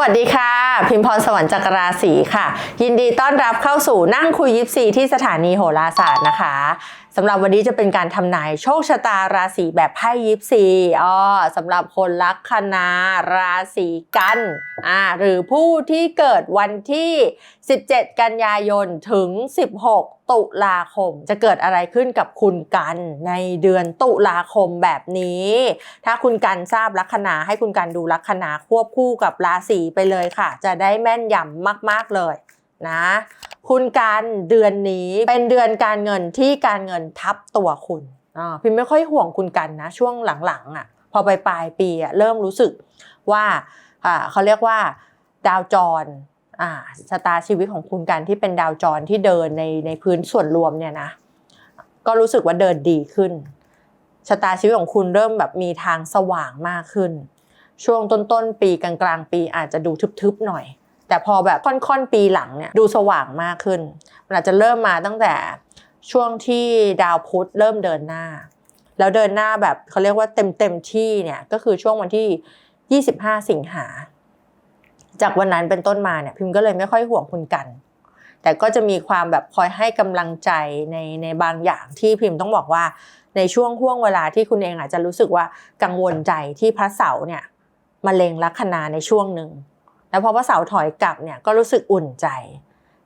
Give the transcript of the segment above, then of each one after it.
วัสดีค่ะ พิมพรสวรรค์จักรราศีค่ะ ยินดีต้อนรับเข้าสู่นั่งคุยยิปซีที่สถานีโหราศาสตร์นะคะ สำหรับวันนี้จะเป็นการทำนายโชคชะตาราศีแบบไพ่ยิปซีอ๋อสำหรับคนลัคนาราศีกันอ่าหรือผู้ที่เกิดวันที่ 17 กันยายนถึง 16 ตุลาคม จะเกิดอะไรขึ้นกับคุณกันในเดือนตุลาคมแบบนี้ ถ้าคุณกันทราบลัคนาให้คุณกันดูลัคนาควบคู่กับราศีไปเลยค่ะ จะได้แม่นยำมาก ๆเลยนะ คุณการเดือนนี้เป็นเดือนการเงินที่การเงินทับตัวคุณอ่าพิมไม่ค่อยห่วงคุณกันนะ ช่วงหลังๆอะพอไปปลายปีอะเริ่มรู้สึกว่าอ่าเขาเรียกว่าดาวจรอ่าชะตาชีวิตของคุณกันที่เป็นดาวจรที่เดินในในพื้นส่วนรวมเนี่ยนะก็รู้สึกว่าเดินดีขึ้นชะตาชีวิตของคุณเริ่มแบบมีทางสว่างมากขึ้น ช่วงต้นๆปีกลางๆปีอาจจะดูทึบๆหน่อย แต่พอแบบค่อนๆปีหลังเนี่ยดูสว่างมากขึ้น มันอาจจะเริ่มมาตั้งแต่ช่วงที่ดาวพุธเริ่มเดินหน้า แล้วเดินหน้าแบบเขาเรียกว่าเต็มเต็มๆที่เนี่ยก็คือช่วงวันที่ 25 สิงหา จากวันนั้นเป็นต้นมาเนี่ยพิมก็เลยไม่ค่อยห่วงคุณกัน แต่ก็จะมีความแบบคอยให้กำลังใจในในบางอย่างที่พิมพ์ต้องบอกว่าในช่วงห่วงเวลาที่คุณเองอาจจะรู้สึกว่ากังวลใจที่พระเสาร์เนี่ยมาเลงลัคนาในช่วงหนึ่ง แล้วพอพระเสาถอยกลับเนี่ยก็รู้สึกอุ่นใจ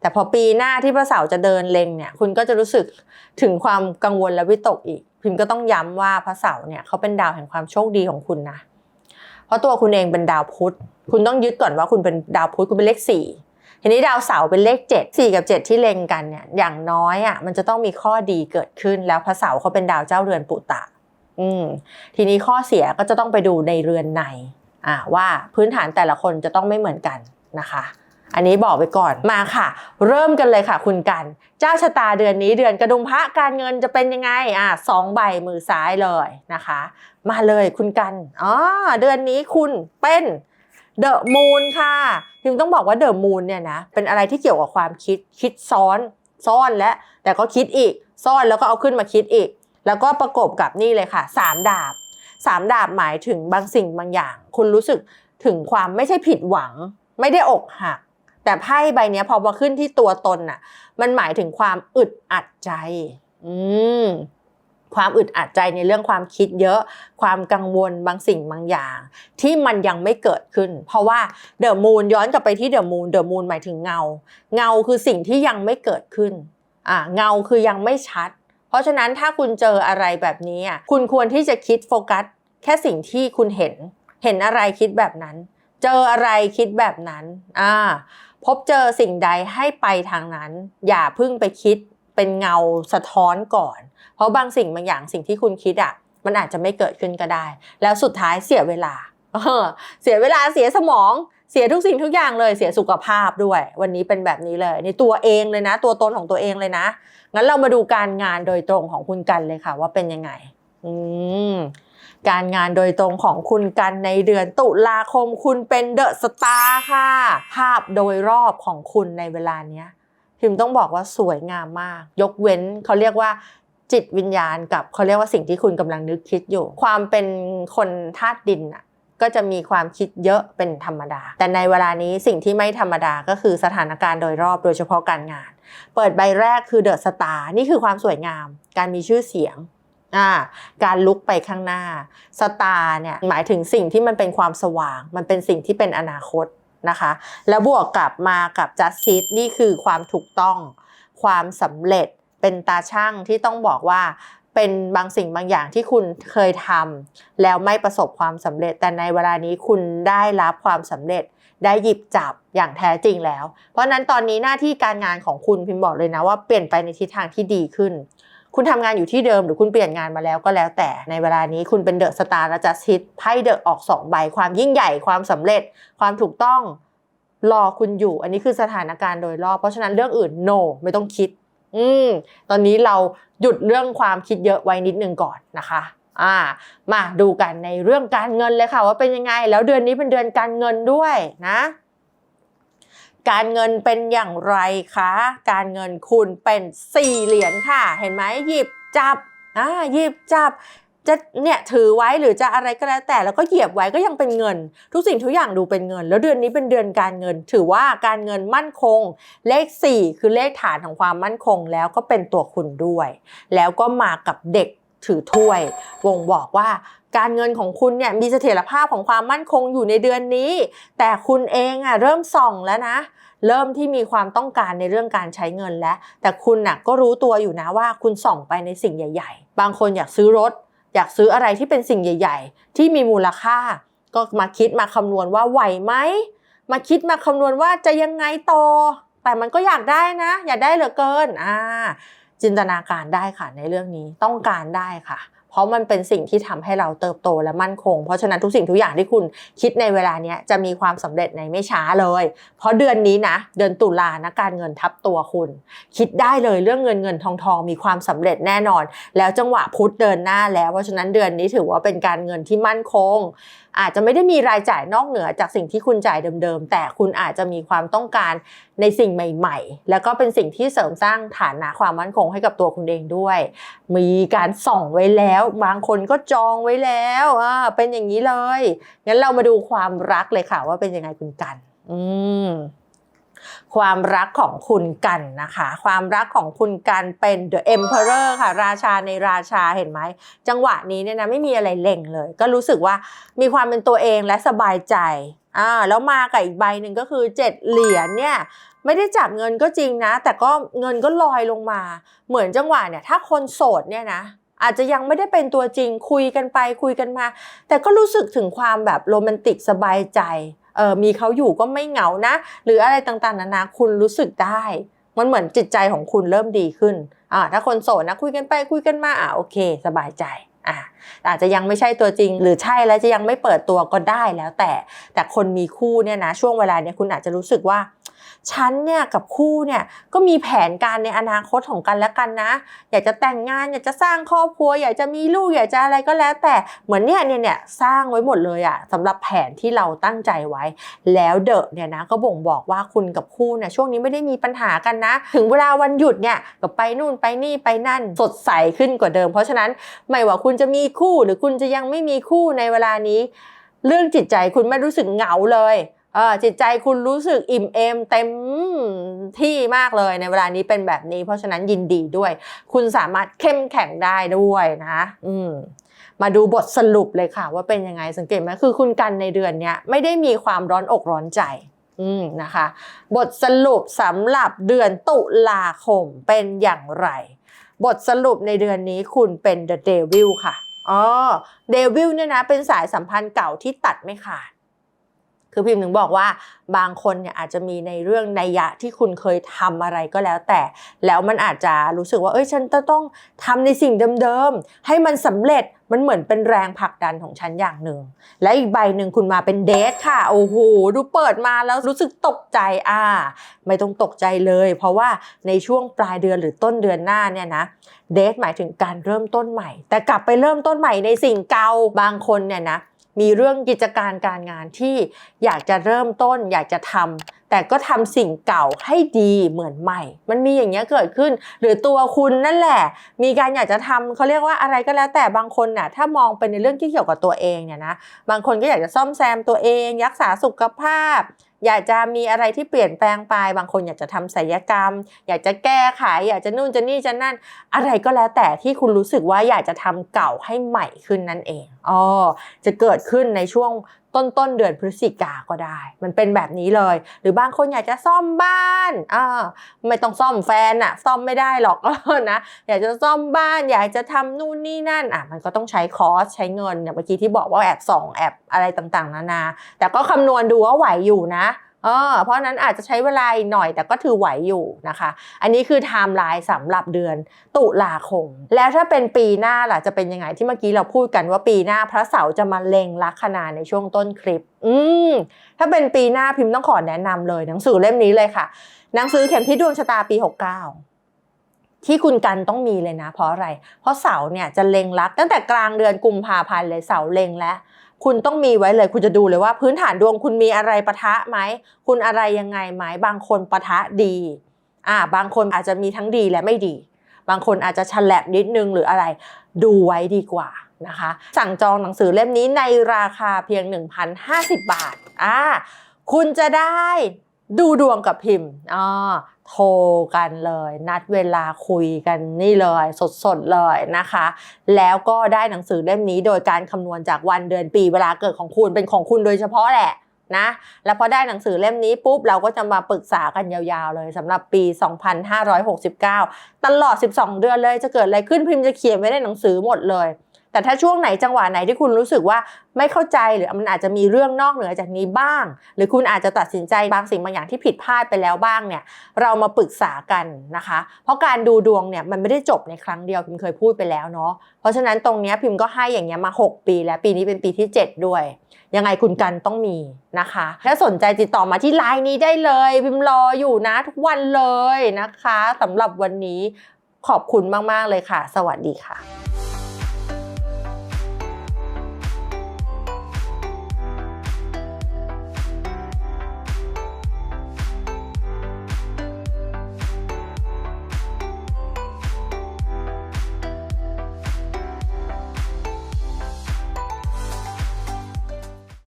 แต่พอปีหน้าที่พระเสาจะเดินเล็งเนี่ยคุณก็จะรู้สึกถึงความกังวลและวิตกอีก พิมพ์ก็ต้องย้ำว่าพระเสาเนี่ยเขาเป็นดาวแห่งความโชคดีของคุณนะ เพราะตัวคุณเองเป็นดาวพุธ คุณต้องยึดก่อนว่าคุณเป็นดาวพุธคุณเป็นเลขสี่ทีนี้ดาวเสาร์เป็นเลข 7 4 กับ 7 ที่เล็งกันเนี่ยอย่างน้อยอะมันจะต้องมีข้อดีเกิดขึ้นแล้วพระเสาร์เขาเป็นดาวเจ้าเรือนปุตตะ อืมทีนี้ข้อเสียก็จะต้องไปดูในเรือนใน ว่าพื้นฐานแต่ละคนจะต้องไม่เหมือนกันนะคะ อันนี้บอกไปก่อนมาค่ะ เริ่มกันเลยค่ะ คุณกัน เจ้าชะตาเดือนนี้เดือนกระดุมพระการเงินจะเป็นยังไงอ่าสองใบมือซ้ายเลยนะคะ มาเลยคุณกันอ๋อเดือนนี้คุณเป็นเดอะมูนค่ะ พิมต้องบอกว่าเดอะมูนเนี่ยนะเป็นอะไรที่เกี่ยวกับความคิดคิดซ้อนซ่อนและแต่ก็คิดอีก ซ่อนแล้วก็เอาขึ้นมาคิดอีก แล้วก็ประกบกับนี่เลยค่ะสามดาบ สามดาบหมายถึงบางสิ่งบางอย่าง คุณรู้สึกถึงความไม่ใช่ผิดหวัง ไม่ได้อกหัก แต่ไพ่ใบนี้พอมาขึ้นที่ตัวตนน่ะ มันหมายถึงความอึดอัดใจ อืมความอึดอัดใจในเรื่องความคิดเยอะ ความกังวลบางสิ่งบางอย่าง ที่มันยังไม่เกิดขึ้น เพราะว่าเดอะมูนย้อนกลับไปที่เดอะมูนเดอะมูนหมายถึงเงา เงาคือสิ่งที่ยังไม่เกิดขึ้นอ่าเงาคือยังไม่ชัด เพราะฉะนั้นถ้าคุณเจออะไรแบบนี้อะคุณควรที่จะคิดโฟกัสแค่สิ่งที่คุณเห็น เห็นอะไรคิดแบบนั้น เจออะไรคิดแบบนั้นอ่าพบเจอสิ่งใดให้ไปทางนั้น อย่าพิ่งไปคิดเป็นเงาสะท้อนก่อน เพราะบางสิ่งบางอย่างสิ่งที่คุณคิดอะมันอาจจะไม่เกิดขึ้นก็ได้ แล้วสุดท้ายเสียเวลาเออเสียเวลาเสียสมอง เสียทุกสิ่งทุกอย่างเลยเสียสุขภาพด้วย วันนี้เป็นแบบนี้เลยในตัวเองเลยนะ ตัวตนของตัวเองเลยนะ งั้นเรามาดูการงานโดยตรงของคุณกันเลยค่ะ ว่าเป็นยังไง อืมการงานโดยตรงของคุณกันในเดือนตุลาคมคุณเป็นเดอะสตาร์ค่ะ ภาพโดยรอบของคุณในเวลาเนี้ยพิมต้องบอกว่าสวยงามมาก ยกเว้นเขาเรียกว่าจิตวิญญาณกับเขาเรียกว่าสิ่งที่คุณกำลังนึกคิดอยู่ ความเป็นคนธาตุดินอะ ก็จะมีความคิดเยอะเป็นธรรมดา แต่ในเวลานี้สิ่งที่ไม่ธรรมดาก็คือสถานการณ์โดยรอบโดยเฉพาะการงาน เปิดใบแรกคือเดอะสตาร์นี่คือความสวยงาม การมีชื่อเสียงอ่าการลุกไปข้างหน้าสตาร์เนี่ยหมายถึงสิ่งที่มันเป็นความสว่าง มันเป็นสิ่งที่เป็นอนาคตนะคะ แล้วบวกกลับมากับ justice นี่คือความถูกต้อง ความสำเร็จเป็นตาช่างที่ต้องบอกว่า เป็นบางสิ่งบางอย่างที่คุณเคยทำแล้วไม่ประสบความสำเร็จ แต่ในเวลานี้คุณได้รับความสำเร็จได้หยิบจับอย่างแท้จริงแล้ว เพราะนั้นตอนนี้หน้าที่การงานของคุณพิมพ์บอกเลยนะว่าเปลี่ยนไปในทิศทางที่ดีขึ้น คุณทำงานอยู่ที่เดิมหรือคุณเปลี่ยนงานมาแล้วก็แล้วแต่ในเวลานี้คุณเป็นเดอะสตาร์และจัสทิตไพ่เดอะออกสองใบความยิ่งใหญ่ความสำเร็จ ความถูกต้องรอคุณอยู่ อันนี้คือสถานการณ์โดยรอบเพราะฉะนั้นเรื่องอื่น no ไม่ต้องคิด อืมตอนนี้เราหยุดเรื่องความคิดเยอะไว้นิดนึงก่อนนะคะอ่ามาดูกันในเรื่องการเงินเลยค่ะว่าเป็นยังไง แล้วเดือนนี้เป็นเดือนการเงินด้วยนะ การเงินเป็นอย่างไรคะ การเงินคุณเป็นสี่เหรียญค่ะ เห็นไหมหยิบจับอ่าหยิบจับ จะเนี่ยถือไว้หรือจะอะไรก็แล้วแต่แล้วก็เหยียบไว้ก็ยังเป็นเงิน ทุกสิ่งทุกอย่างดูเป็นเงิน แล้วเดือนนี้เป็นเดือนการเงิน ถือว่าการเงินมั่นคง เลข 4 คือเลขฐานของความมั่นคงแล้วก็เป็นตัวคุณด้วย แล้วก็มากับเด็กถือถ้วยบ่งบอกว่าการเงินของคุณเนี่ยมีเสถียรภาพของความมั่นคงอยู่ในเดือนนี้ แต่คุณเองอะเริ่มส่องแล้วนะ เริ่มที่มีความต้องการในเรื่องการใช้เงินแล้ว แต่คุณน่ะก็รู้ตัวอยู่นะว่าคุณส่องไปในสิ่งใหญ่ ๆ บางคนอยากซื้อรถ อยากซื้ออะไรที่เป็นสิ่งใหญ่ ๆ ที่มีมูลค่า ก็มาคิดมาคำนวณว่าไหวไหมมาคิดมาคำนวณว่าจะยังไงต่อแต่มันก็อยากได้นะ อยากได้เหลือเกินอ่าจินตนาการได้ค่ะในเรื่องนี้ต้องการได้ค่ะ เพราะมันเป็นสิ่งที่ทำให้เราเติบโตและมั่นคง เพราะฉะนั้นทุกสิ่งทุกอย่างที่คุณคิดในเวลาเนี้ยจะมีความสำเร็จในไม่ช้าเลย เพราะเดือนนี้นะ เดือนตุลานะการเงินทับตัวคุณ คิดได้เลยเรื่องเงินเงินทองทองมีความสำเร็จแน่นอน แล้วจังหวะพุธเดินหน้าแล้ว เพราะฉะนั้นเดือนนี้ถือว่าเป็นการเงินที่มั่นคง อาจจะไม่ได้มีรายจ่ายนอกเหนือจากสิ่งที่คุณจ่ายเดิมๆ แต่คุณอาจจะมีความต้องการในสิ่งใหม่ ๆ แล้วก็เป็นสิ่งที่เสริมสร้างฐานะความมั่นคงให้กับตัวคุณเองด้วย มีการส่องไว้แล้วบางคนก็จองไว้แล้วอ่าเป็นอย่างนี้เลยงั้นเรามาดูความรักเลยค่ะ ว่าเป็นยังไงคุณกัน อืมความรักของคุณกันนะคะ ความรักของคุณกันเป็น The Emperor ค่ะ ราชาในราชาเห็นไหม จังหวะนี้เนี่ยนะไม่มีอะไรเล่งเลย ก็รู้สึกว่ามีความเป็นตัวเองและสบายใจอ่าแล้วมากับอีกใบหนึ่งก็คือเจ็ดเหรียญเนี่ยไม่ได้จับเงินก็จริงนะ แต่ก็เงินก็ลอยลงมา เหมือนจังหวะเนี่ยถ้าคนโสดเนี่ยนะ อาจจะยังไม่ได้เป็นตัวจริงคุยกันไปคุยกันมา แต่ก็รู้สึกถึงความแบบโรแมนติกสบายใจเออมีเขาอยู่ก็ไม่เหงานะ หรืออะไรต่างๆนานาคุณรู้สึกได้ มันเหมือนจิตใจของคุณเริ่มดีขึ้นอ่าถ้าคนโสดนะคุยกันไปคุยกันมาอ่าโอเค สบายใจอ่าอาจจะยังไม่ใช่ตัวจริง หรือใช่แล้วจะยังไม่เปิดตัวก็ได้แล้วแต่แต่คนมีคู่เนี่ยนะช่วงเวลาเนี่ยคุณอาจจะรู้สึกว่า ฉันเนี่ยกับคู่เนี่ยก็มีแผนการในอนาคตของกันและกันนะ อยากจะแต่งงานอยากจะสร้างครอบครัว อยากจะมีลูกอยากจะอะไรก็แล้ว แต่เหมือนเนี่ยเนี่ยเนี่ยสร้างไว้หมดเลยอะสำหรับแผนที่เราตั้งใจไว้ แล้วเดอะเนี่ยนะก็บ่งบอกว่าคุณกับคู่เนี่ยช่วงนี้ไม่ได้มีปัญหากันนะ ถึงเวลาวันหยุดเนี่ยก็ไปนู่นไปนี่ไปนั่นสดใสขึ้นกว่าเดิม เพราะฉะนั้นไม่ว่าคุณจะมีคู่หรือคุณจะยังไม่มีคู่ในเวลานี้ เรื่องจิตใจคุณไม่รู้สึกเหงาเลย จิตใจคุณรู้สึกอิ่มเอมเต็มที่มากเลยในเวลานี้เป็นแบบนี้ เพราะฉะนั้นยินดีด้วย คุณสามารถเข้มแข็งได้ด้วยนะ อืมมาดูบทสรุปเลยค่ะ ว่าเป็นยังไงสังเกตไหมคือคุณกันในเดือนนี้ไม่ได้มีความร้อนอกร้อนใจอืมนะคะ บทสรุปสำหรับเดือนตุลาคมเป็นอย่างไร บทสรุปในเดือนนี้คุณเป็น The Devil ค่ะอ๋อ Devil เนี่ยนะเป็นสายสัมพันธ์เก่าที่ตัดไม่ขาด คือพิมพ์ถึงบอกว่าบางคนเนี่ยอาจจะมีในเรื่องนัยยะที่คุณเคยทำอะไรก็แล้วแต่ แล้วมันอาจจะรู้สึกว่าเอ้ยฉันจะต้องทำในสิ่งเดิมๆให้มันสำเร็จมันเหมือนเป็นแรงผลักดันของฉันอย่างหนึ่ง และอีกใบหนึ่งคุณมาเป็นเดทค่ะ โอ้โห ดูเปิดมาแล้วรู้สึกตกใจ อ่า ไม่ต้องตกใจเลย เพราะว่าในช่วงปลายเดือนหรือต้นเดือนหน้าเนี่ยนะ เดทหมายถึงการเริ่มต้นใหม่ แต่กลับไปเริ่มต้นใหม่ในสิ่งเก่า บางคนเนี่ยนะ มีเรื่องกิจการการงานที่อยากจะเริ่มต้นอยากจะทำแต่ก็ทำสิ่งเก่าให้ดีเหมือนใหม่ มันมีอย่างเงี้ยเกิดขึ้น หรือตัวคุณนั่นแหละ มีการอยากจะทำเขาเรียกว่าอะไรก็แล้วแต่บางคนน่ะถ้ามองเป็นในเรื่องที่เกี่ยวกับตัวเองเนี่ยนะบางคนก็อยากจะซ่อมแซมตัวเอง รักษาสุขภาพอยากจะมีอะไรที่เปลี่ยนแปลงไป บางคนอยากจะทำศัลยกรรม อยากจะแก้ไข อยากจะนู่นจะนี่จะนั่น อะไรก็แล้วแต่ที่คุณรู้สึกว่าอยากจะทำเก่าให้ใหม่ขึ้นนั่นเองอ๋อจะเกิดขึ้นในช่วงต้นต้นเดือนพฤศจิกาก็ได้ มันเป็นแบบนี้เลย หรือบางคนอยากจะซ่อมบ้านอ่าไม่ต้องซ่อมแฟนอะซ่อมไม่ได้หรอกนะ อยากจะซ่อมบ้าน อยากจะทำนู่นนี่นั่นอะมันก็ต้องใช้คอสใช้เงินอย่างเมื่อกี้ที่บอกว่าแอบส่องแอบอะไรต่างๆ นานา แต่ก็คำนวณดูว่าไหวอยู่นะ เออเพราะนั้นอาจจะใช้เวลาหน่อยแต่ก็ถือไหวอยู่นะคะ อันนี้คือไทม์ไลน์สำหรับเดือนตุลาคม แล้วถ้าเป็นปีหน้าล่ะจะเป็นยังไงที่เมื่อกี้เราพูดกันว่าปีหน้าพระเสาร์จะมาเล็งลัคนาในช่วงต้นคลิป อืมถ้าเป็นปีหน้าพิมพ์ต้องขอแนะนำเลย หนังสือเล่มนี้เลยค่ะ หนังสือเข็มทิศดวงชะตาปี 69ที่คุณกันต้องมีเลยนะ เพราะอะไร เพราะเสาร์เนี่ยจะเล็งลักตั้งแต่กลางเดือนกุมภาพันธ์เลยเสาเล็งแล้ว คุณต้องมีไว้เลย คุณจะดูเลยว่าพื้นฐานดวงคุณมีอะไรปะทะไหม คุณอะไรยังไงไหมบางคนปะทะดีอ่าบางคนอาจจะมีทั้งดีและไม่ดี บางคนอาจจะฉลับนิดนึงหรืออะไร ดูไว้ดีกว่านะคะ สั่งจองหนังสือเล่มนี้ในราคาเพียง 1,050 บาทอ่าคุณจะได้ดูดวงกับพิมพ์อ่า โทรกันเลย นัดเวลาคุยกันนี่เลยสดๆเลยนะคะ แล้วก็ได้หนังสือเล่มนี้โดยการคำนวณจากวันเดือนปีเวลาเกิดของคุณเป็นของคุณโดยเฉพาะแหละนะแล้วพอได้หนังสือเล่มนี้ปุ๊บเราก็จะมาปรึกษากันยาวๆเลยสำหรับปี 2569 ตลอด 12 เดือนเลยจะเกิดอะไรขึ้นพิมพ์จะเขียนไว้ในหนังสือหมดเลย แต่ถ้าช่วงไหนจังหวะไหนที่คุณรู้สึกว่าไม่เข้าใจหรือมันอาจจะมีเรื่องนอกเหนือจากนี้บ้าง หรือคุณอาจจะตัดสินใจบางสิ่งบางอย่างที่ผิดพลาดไปแล้วบ้างเนี่ยเรามาปรึกษากันนะคะ เพราะการดูดวงเนี่ยมันไม่ได้จบในครั้งเดียวพิมเคยพูดไปแล้วเนาะเพราะฉะนั้นตรงนี้พิมก็ให้อย่างเงี้ยมา 6 ปี แล้วปีนี้เป็นปีที่ 7 ด้วย ยังไงคุณกันต้องมีนะคะถ้าสนใจติดต่อมาที่ไลน์นี้ได้เลยพิมรออยู่นะทุกวันเลยนะคะสำหรับวันนี้ขอบคุณมาก ๆ เลยค่ะ สวัสดีค่ะ